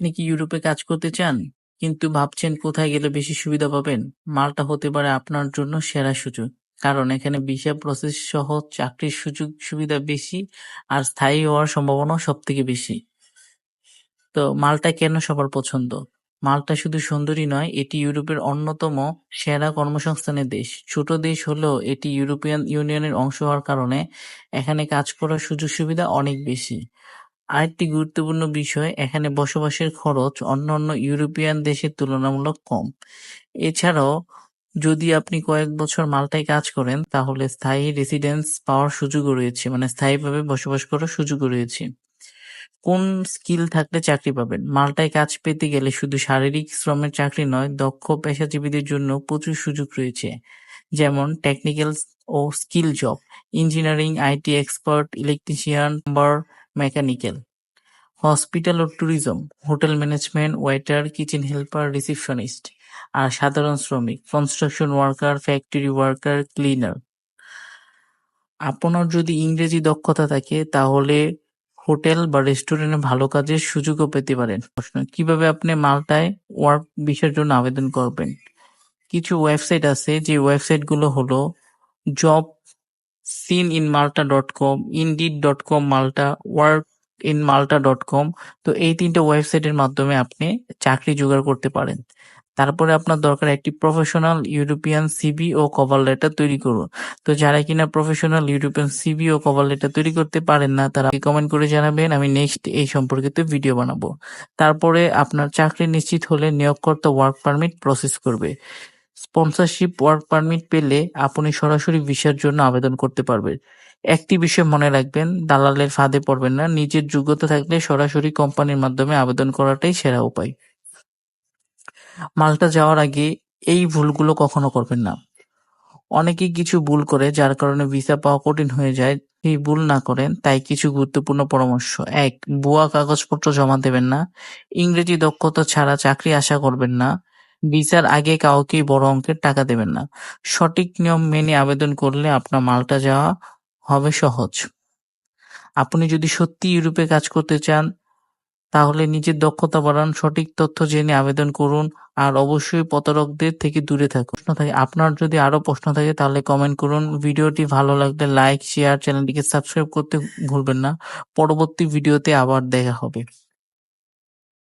আপনি কি ইউরোপে কাজ করতে চান? কিন্তু ভাবছেন কোথায় গেলে বেশি সুবিধা পাবেন? মাল্টা হতে পারে আপনার জন্য সেরা সুযোগ। কারণ এখানে ভিসা প্রসেস সহ চাকরির সুযোগ সুবিধা বেশি আর স্থায়ী হওয়ার সম্ভাবনাও সব থেকে বেশি। তো মাল্টা কেন সবার পছন্দ? মাল্টা শুধু সুন্দরী নয়, এটি ইউরোপের অন্যতম সেরা কর্মসংস্থানের দেশ। ছোট দেশ হলেও এটি ইউরোপিয়ান ইউনিয়নের অংশ হওয়ার কারণে এখানে কাজ করার সুযোগ সুবিধা অনেক বেশি। আরেকটি গুরুত্বপূর্ণ বিষয়, এখানে বসবাসের খরচ অন্যান্য ইউরোপিয়ান দেশের তুলনামূলক কম। এছাড়াও, যদি আপনি কয়েক বছর মাল্টায় কাজ করেন, তাহলে স্থায়ী রেসিডেন্স পাওয়ার সুযোগও রয়েছে মানে স্থায়ীভাবে বসবাস করার সুযোগও রয়েছে। কোন স্কিল থাকলে চাকরি পাবেন? মাল্টায় কাজ পেতে গেলে শুধু শারীরিক শ্রমের চাকরি নয়, দক্ষ পেশাজীবীদের জন্য প্রচুর সুযোগ রয়েছে, যেমন technical O skill job engineering IT expert electrician plumber mechanical. Hospital O tourism, hotel management, waiter, kitchen helper, receptionist, আর সাধারণ শ্রমিক, construction worker, factory worker, cleaner. আপনার যদি ইংরেজি দক্ষতা থাকে, তাহলে হোটেল বা রেস্টুরেন্টে ভালো কাজের সুযোগও পেতে পারেন। প্রশ্ন, কীভাবে আপনি মাল্টায় ওয়ার্ক ভিসার জন্য আবেদন করবেন? কিছু ওয়েবসাইট আছে, যে ওয়েবসাইটগুলো হলো job sin in Malta com তো এই তিনটে ওয়েবসাইটের মাধ্যমে আপনি চাকরি জোগাড় করতে পারেন। তারপরে আপনার দরকার একটি প্রফেশনাল ইউরোপিয়ান সিবি ও কভার লেটার তৈরি করুন। তো যারা কিনা প্রফেশনাল ইউরোপিয়ান সিবি ও কভার লেটার তৈরি করতে পারেন না, তারা কমেন্ট করে জানাবেন, আমি নেক্সট এই সম্পর্কিত ভিডিও বানাবো। তারপরে আপনার চাকরি নিশ্চিত হলে নিয়োগকর্তা ওয়ার্ক পারমিট প্রসেস করবে। স্পন্সরশিপ, ওয়ার্ক পারমিট পেলে আপনি সরাসরি ভিসার জন্য আবেদন করতে পারবেন। একটি বিষয় মনে রাখবেন, দালালের ফাঁদে পড়বেন না, নিজের যোগ্যতা থাকলে সরাসরি কোম্পানির মাধ্যমে আবেদন করাটাই সেরা উপায়। মাল্টা যাওয়ার আগে এই ভুলগুলো কখনো করবেন না। অনেকেই কিছু ভুল করে, যার কারণে ভিসা পাওয়া কঠিন হয়ে যায়। এই ভুল না করেন, তাই কিছু গুরুত্বপূর্ণ পরামর্শ। এক, ভুয়া কাগজপত্র জমা দেবেন না। ইংরেজি দক্ষতা ছাড়া চাকরি আশা করবেন না। ভিসার আগে কাউকেই বড় অঙ্কের টাকা দেবেন না। সঠিক নিয়ম মেনে আবেদন করলে আপনার মাল্টা যাওয়া হবে সহজ। আপনি যদি সত্যি ইউরোপে কাজ করতে চান, তাহলে নিজের দক্ষতা বাড়ান, সঠিক তথ্য জেনে আবেদন করুন, আর অবশ্যই প্রতারকদের থেকে দূরে থাকুন। প্রশ্ন থাকে, আপনার যদি আরও প্রশ্ন থাকে, তাহলে কমেন্ট করুন। ভিডিওটি ভালো লাগলে লাইক শেয়ার চ্যানেলটিকে সাবস্ক্রাইব করতে ভুলবেন না। পরবর্তী ভিডিওতে আবার দেখা হবে।